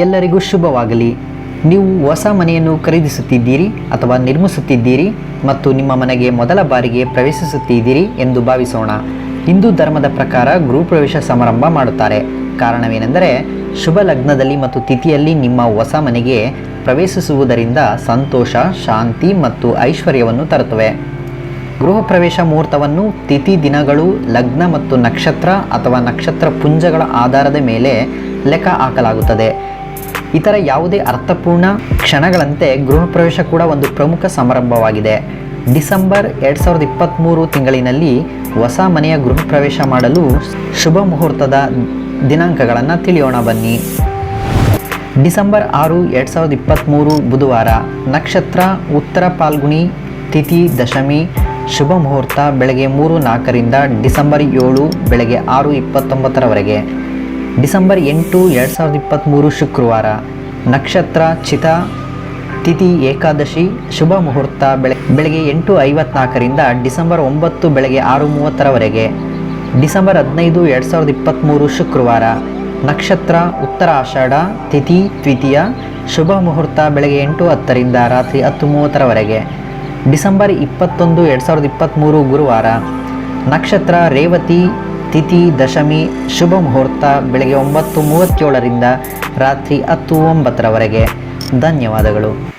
ಎಲ್ಲರಿಗೂ ಶುಭವಾಗಲಿ. ನೀವು ಹೊಸ ಮನೆಯನ್ನು ಖರೀದಿಸುತ್ತಿದ್ದೀರಿ ಅಥವಾ ನಿರ್ಮಿಸುತ್ತಿದ್ದೀರಿ ಮತ್ತು ನಿಮ್ಮ ಮನೆಗೆ ಮೊದಲ ಬಾರಿಗೆ ಪ್ರವೇಶಿಸುತ್ತಿದ್ದೀರಿ ಎಂದು ಭಾವಿಸೋಣ. ಹಿಂದೂ ಧರ್ಮದ ಪ್ರಕಾರ ಗೃಹ ಪ್ರವೇಶ ಸಮಾರಂಭ ಮಾಡುತ್ತಾರೆ. ಕಾರಣವೇನೆಂದರೆ ಶುಭ ಲಗ್ನದಲ್ಲಿ ಮತ್ತು ತಿಥಿಯಲ್ಲಿ ನಿಮ್ಮ ಹೊಸ ಮನೆಗೆ ಪ್ರವೇಶಿಸುವುದರಿಂದ ಸಂತೋಷ, ಶಾಂತಿ ಮತ್ತು ಐಶ್ವರ್ಯವನ್ನು ತರುತ್ತವೆ. ಗೃಹ ಪ್ರವೇಶ ಮುಹೂರ್ತವನ್ನು ತಿಥಿ ದಿನಗಳು, ಲಗ್ನ ಮತ್ತು ನಕ್ಷತ್ರ ಅಥವಾ ನಕ್ಷತ್ರ ಪುಂಜಗಳ ಆಧಾರದ ಮೇಲೆ ಲೆಕ್ಕ ಹಾಕಲಾಗುತ್ತದೆ. ಇತರ ಯಾವುದೇ ಅರ್ಥಪೂರ್ಣ ಕ್ಷಣಗಳಂತೆ ಗೃಹ ಪ್ರವೇಶ ಕೂಡ ಒಂದು ಪ್ರಮುಖ ಸಮಾರಂಭವಾಗಿದೆ. ಡಿಸೆಂಬರ್ ಎರಡು ಸಾವಿರದ ಇಪ್ಪತ್ತ್ಮೂರು ತಿಂಗಳಿನಲ್ಲಿ ಹೊಸ ಮನೆಯ ಗೃಹ ಪ್ರವೇಶ ಮಾಡಲು ಶುಭ ಮುಹೂರ್ತದ ದಿನಾಂಕಗಳನ್ನು ತಿಳಿಯೋಣ ಬನ್ನಿ. ಡಿಸೆಂಬರ್ ಆರು ಎರಡು ಸಾವಿರದ ಇಪ್ಪತ್ತ್ಮೂರು ಬುಧವಾರ ನಕ್ಷತ್ರ ಉತ್ತರ ಪಾಲ್ಗುಣಿ ತಿಥಿ ದಶಮಿ ಶುಭ ಮುಹೂರ್ತ ಬೆಳಗ್ಗೆ ಮೂರು ನಾಲ್ಕರಿಂದ ಡಿಸೆಂಬರ್ ಏಳು ಬೆಳಗ್ಗೆ ಆರು ಇಪ್ಪತ್ತೊಂಬತ್ತರವರೆಗೆ. ಡಿಸೆಂಬರ್ ಎಂಟು ಎರಡು ಸಾವಿರದ ಇಪ್ಪತ್ತ್ಮೂರು ಶುಕ್ರವಾರ, ನಕ್ಷತ್ರ, ಚಿತ, ತಿಥಿ, ಏಕಾದಶಿ, ಶುಭ ಮುಹೂರ್ತ ಬೆಳೆ, ಬೆಳಗ್ಗೆ ಎಂಟು ಐವತ್ನಾಲ್ಕರಿಂದ ಡಿಸೆಂಬರ್ ಒಂಬತ್ತು ಬೆಳಗ್ಗೆ ಆರು ಮೂವತ್ತರವರೆಗೆ. ಡಿಸೆಂಬರ್ ಹದಿನೈದು ಎರಡು ಸಾವಿರದ ಇಪ್ಪತ್ತ್ಮೂರು ಶುಕ್ರವಾರ, ನಕ್ಷತ್ರ ಉತ್ತರ ಆಷಾಢ ತಿಥಿ, ದ್ವಿತೀಯ, ಶುಭ ಮುಹೂರ್ತ ಬೆಳಗ್ಗೆ ಎಂಟು ಹತ್ತರಿಂದ ರಾತ್ರಿ ಹತ್ತು ಮೂವತ್ತರವರೆಗೆ. ಡಿಸೆಂಬರ್ ಇಪ್ಪತ್ತೊಂದು ಎರಡು ಸಾವಿರದ ಇಪ್ಪತ್ತ್ಮೂರು ಗುರುವಾರ, ನಕ್ಷತ್ರ, ರೇವತಿ ತಿಥಿ ದಶಮಿ ಶುಭ ಮುಹೂರ್ತ ಬೆಳಗ್ಗೆ ಒಂಬತ್ತು ಮೂವತ್ತೇಳರಿಂದ ರಾತ್ರಿ ಹತ್ತು ಒಂಬತ್ತರವರೆಗೆ. ಧನ್ಯವಾದಗಳು.